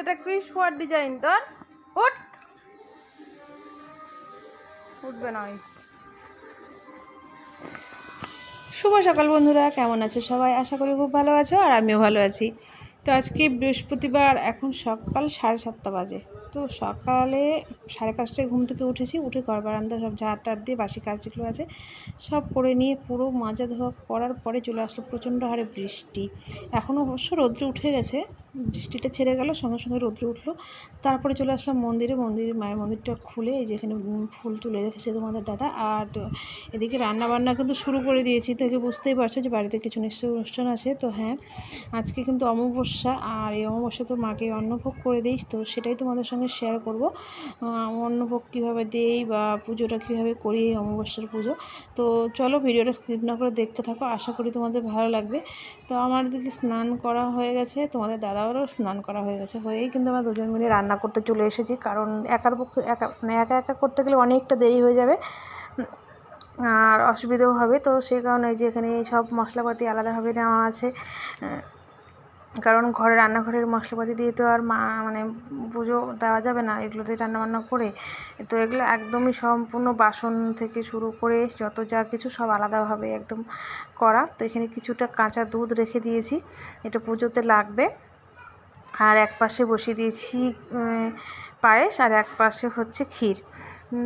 এটা কি শোয়ার ডিজাইন তোর। উঠ। উঠবে না শুভ সকাল বন্ধুরা, কেমন আছো সবাই? আশা করি খুব ভালো আছো আর আমিও ভালো আছি। তো আজকে বৃহস্পতিবার, এখন সকাল সাড়ে সাতটা বাজে। তো সকালে সাড়ে পাঁচটায় ঘুম থেকে উঠেছি, উঠে ঘর বারান্দা সব ঝাড় টাড় দিয়ে বাসি কাজ যেগুলো আছে, সব করে নিয়ে পুরো মাজা ধোয়া করার পরে চলে আসলো প্রচণ্ড হারে বৃষ্টি। এখনও অবশ্য রৌদ্র উঠে গেছে বৃষ্টিটা ছেড়ে গেল, সঙ্গে সঙ্গে রৌদ্র উঠল। তারপরে চলে আসলাম মন্দিরে। মন্দিরে মায়ের মন্দিরটা খুলে এই যেখানে ফুল তুলে রেখেছে তোমাদের দাদা। আর এদিকে রান্না বান্না কিন্তু শুরু করে দিয়েছি। তো বুঝতেই পারছ যে বাড়িতে কিছু নিশ্চয়ই অনুষ্ঠান আছে। তো হ্যাঁ আজকে কিন্তু অমাবস্যা। আর এই অমাবস্যা তো মাকে অন্নভোগ করে দিই। তো সেটাই তোমাদের সঙ্গে শেয়ার করব। অন্নভোগ কীভাবে দিই বা পুজোটা কীভাবে করি এই অমাবস্যার পুজো। তো চলো ভিডিওটা স্কিপ না করে দেখতে থাকো। আশা করি তোমাদের ভালো লাগবে। তো আমার দিকে স্নান করা হয়ে গেছে, তোমাদের দাদাবারও স্নান করা হয়ে গেছে। হয়েই কিন্তু আমরা দুজন মিলে রান্না করতে চলে এসেছি, কারণ একার পক্ষে, একা মানে একা একা করতে গেলে অনেকটা দেরি হয়ে যাবে, আর অসুবিধেও হবে। তো সেই কারণে যে এখানে সব মশলাপাতি আলাদাভাবে নেওয়া আছে। কারণ ঘরে রান্নাঘরের মশলাপাতি দিয়ে তো আর মা মানে পুজো দেওয়া যাবে না এগুলোতে রান্নাবান্না করে। তো এগুলো একদমই সম্পূর্ণ বাসন থেকে শুরু করে যত যা কিছু সব আলাদাভাবে একদম করা। তো এখানে কিছুটা কাঁচা দুধ রেখে দিয়েছি, এটা পুজোতে লাগবে। আর এক পাশে বসিয়ে দিয়েছি পায়েস আর এক পাশে হচ্ছে ক্ষীর।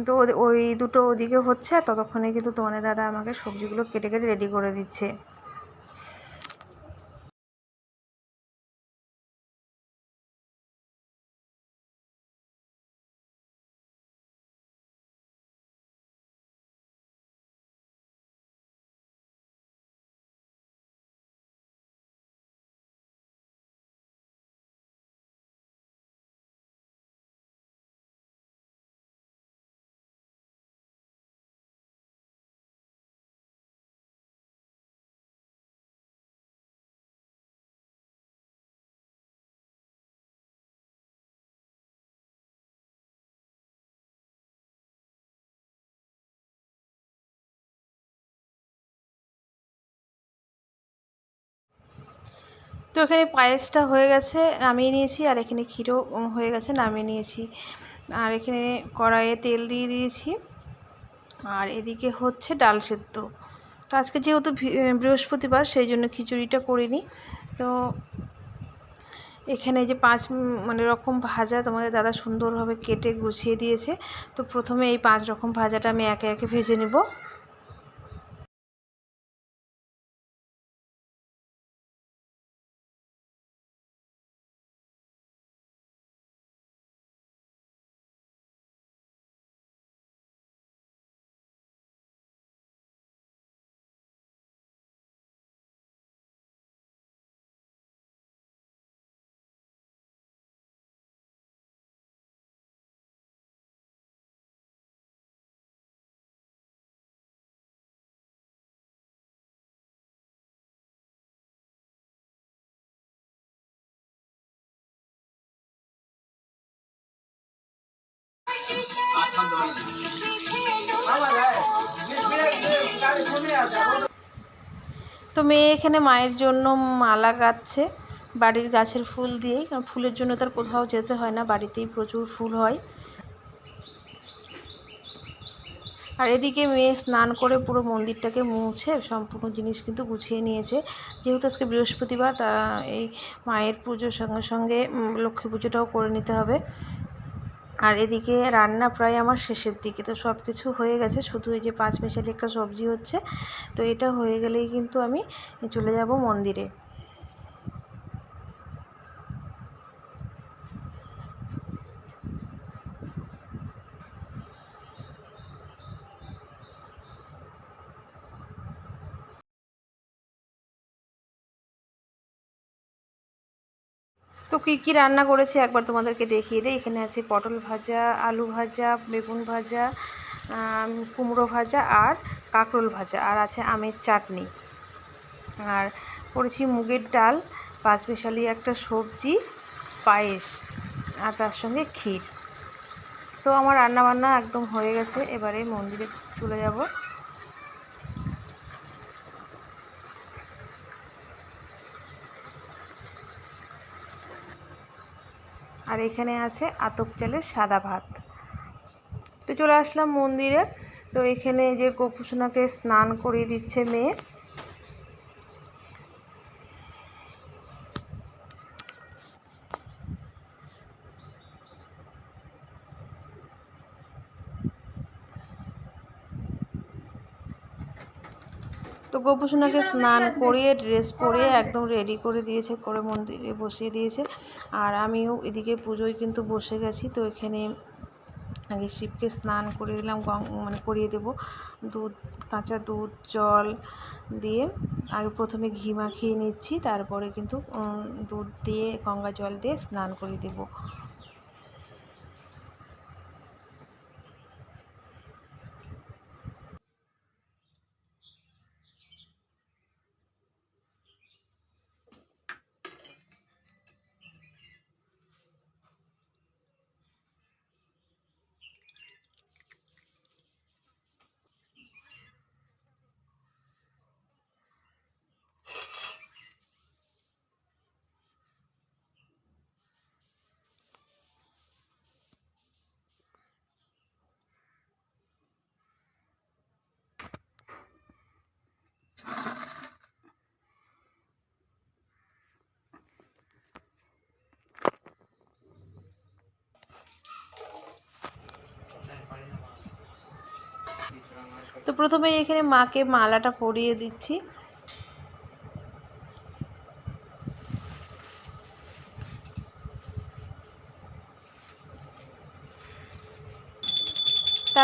তো ওই দুটো ওদিকে হচ্ছে ততক্ষণে কিন্তু তোমাদের দাদা আমাকে সবজিগুলো কেটে কেটে রেডি করে দিচ্ছে। তো এখানে পায়েসটা হয়ে গেছে, নামিয়ে নিয়েছি, আর এখানে ক্ষীরও হয়ে গেছে, নামিয়ে নিয়েছি। আর এখানে কড়াইয়ে তেল দিয়ে দিয়েছি। আর এদিকে হচ্ছে ডাল সেদ্ধ। তো আজকে যেহেতু বৃহস্পতিবার, সেই জন্য খিচুড়িটা করিনি। তো এখানে যে পাঁচ মানে রকম ভাজা তোমাদের দাদা সুন্দরভাবে কেটে গুছিয়ে দিয়েছে। তো প্রথমে এই পাঁচ রকম ভাজাটা আমি একে একে ভেজে নেব। তো মেয়ে এখানে মায়ের জন্য মালা গাচ্ছে, বাড়ির গাছের ফুল দিয়েই। কারণ ফুলের জন্য তার কোথাও যেতে হয় না, বাড়িতেই প্রচুর ফুল হয়। আর এদিকে মেয়ে স্নান করে পুরো মন্দিরটাকে মুছে, সম্পূর্ণ জিনিস কিন্তু গুছিয়ে নিয়েছে। যেহেতু আজকে বৃহস্পতিবার, তা এই মায়ের পুজোর সঙ্গে সঙ্গে লক্ষ্মী পুজোটাও করে নিতে হবে। আর এদিকে রান্না প্রায় আমার শেষের দিকে। তো সব কিছু হয়ে গেছে, শুধু এই যে পাঁচ মিশালি একটা সবজি হচ্ছে। তো এটা হয়ে গেলেই কিন্তু আমি চলে যাব মন্দিরে। তো কী কী রান্না করেছি একবার তোমাদেরকে দেখিয়ে দিই। এখানে আছে পটল ভাজা, আলু ভাজা, বেগুন ভাজা কুমড়ো ভাজা আর কাঁকরোল ভাজা, আর আছে আমের চাটনি। আর করেছি মুগের ডাল পাঁচমিশালি একটা সবজি, পায়েস, আর তার সঙ্গে ক্ষীর। তো আমার রান্নাবান্না একদম হয়ে গেছে, এবারে মন্দিরে চলে যাব। আর এখানে আছে আতপ চালের সাদা ভাত। তো চলে আসলাম মন্দিরে। তো এখানে যে গোপুসোনাকে স্নান করিয়ে দিচ্ছে মেয়ে। তো গোপুসোনাকে স্নান করিয়ে ড্রেস পরিয়ে একদম রেডি করে দিয়েছে, করে মন্দিরে বসিয়ে দিয়েছে। আর আমিও এদিকে পুজোয় কিন্তু বসে গেছি, তো এখানে আগে শিবকে স্নান করে দিলাম মানে করিয়ে দেব দুধ, কাঁচা দুধ, জল দিয়ে। আগে প্রথমে ঘি মাখিয়ে নিচ্ছি, তারপরে কিন্তু দুধ দিয়ে, গঙ্গা জল দিয়ে স্নান করিয়ে দেবো। তো প্রথমে এখানে মাকে মালাটা পরিয়ে দিচ্ছি।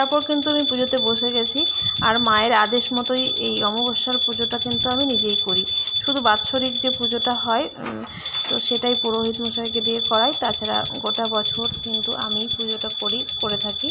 তারপর কিন্তু আমি পুজোতে বসে গেছি। আর মায়ের আদেশ মতোই এই অমাবস্যার পুজোটা কিন্তু আমি নিজেই করি। শুধু বাৎসরিক যে পুজোটা হয় তো সেটাই পুরোহিত মশাইকে দিয়ে করাই। তাছাড়া গোটা বছর কিন্তু আমি পুজোটা করি, করে থাকি।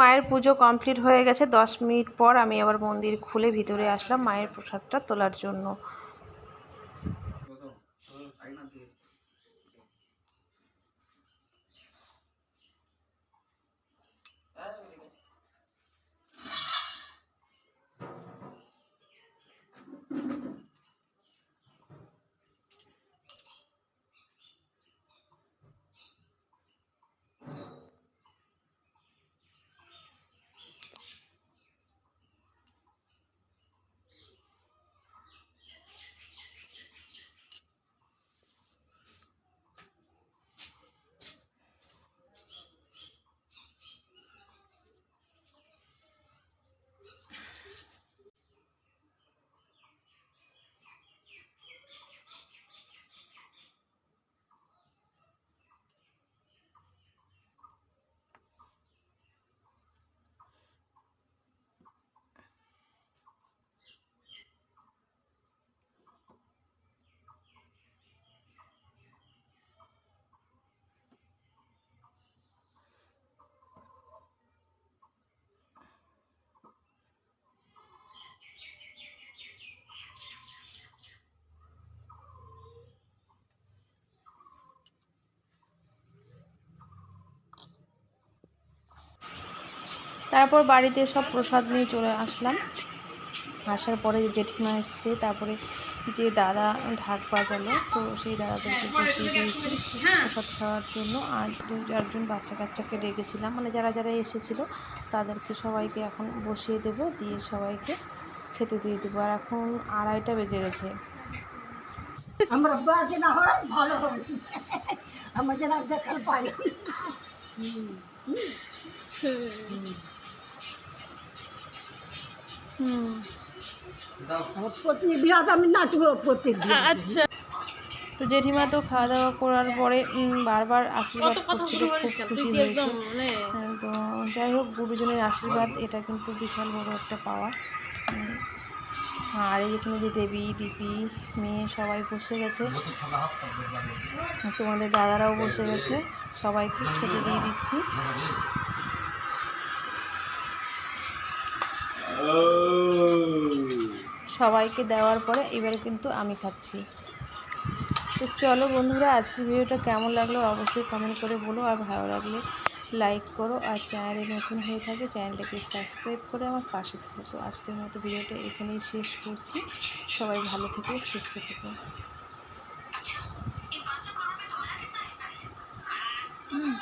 মায়ের পুজো কমপ্লিট হয়ে গেছে, দশ মিনিট পর আমি আবার মন্দির খুলে ভিতরে আসলাম মায়ের প্রসাদটা তোলার জন্য। তারপর বাড়িতে সব প্রসাদ নিয়ে চলে আসলাম। আসার পরে জেঠিমা এসছে তারপরে যে দাদা ঢাক বাজালো তো সেই দাদাদেরকে বসিয়ে দিয়েছি প্রসাদ খাওয়ার জন্য। আর দু চারজন বাচ্চা কাচ্চাকে ডেকেছিলাম। মানে যারা যারা এসেছিল তাদেরকে সবাইকে এখন বসিয়ে দেব দিয়ে সবাইকে খেতে দিয়ে দেবো। আর এখন আড়াইটা বেজে গেছে। আমরা বাজে না হয় ভালো হবে। দেখার পাই হুম। আচ্ছা তো জেঠিমা তো খাওয়া দাওয়া করার পরে বারবার আশীর্বাদ করছিল খুব খুশি হয়েছে। হ্যাঁ, তো যাই হোক গুরুজনের আশীর্বাদ এটা কিন্তু বিশাল বড় একটা পাওয়া। আর এখানে যে দেবী দিপি মেয়ে সবাই বসে গেছে। তোমাদের দাদারাও বসে গেছে। সবাইকে খেতে দিয়ে দিচ্ছি। সবাইকে দেওয়ার পরে এবারে কিন্তু আমি খাচ্ছি তো চলো বন্ধুরা, আজকের ভিডিওটা কেমন লাগল অবশ্যই কমেন্ট করে বলো, আর ভালো লাগলে লাইক করো, আর চ্যানেলে নতুন হয়ে থাকে চ্যানেলটাকে সাবস্ক্রাইব করে আমার পাশে থাকো। তো আজকের মতো ভিডিওটা এখানেই শেষ করছি। সবাই ভালো থেকো, সুস্থ থেকো। হুম।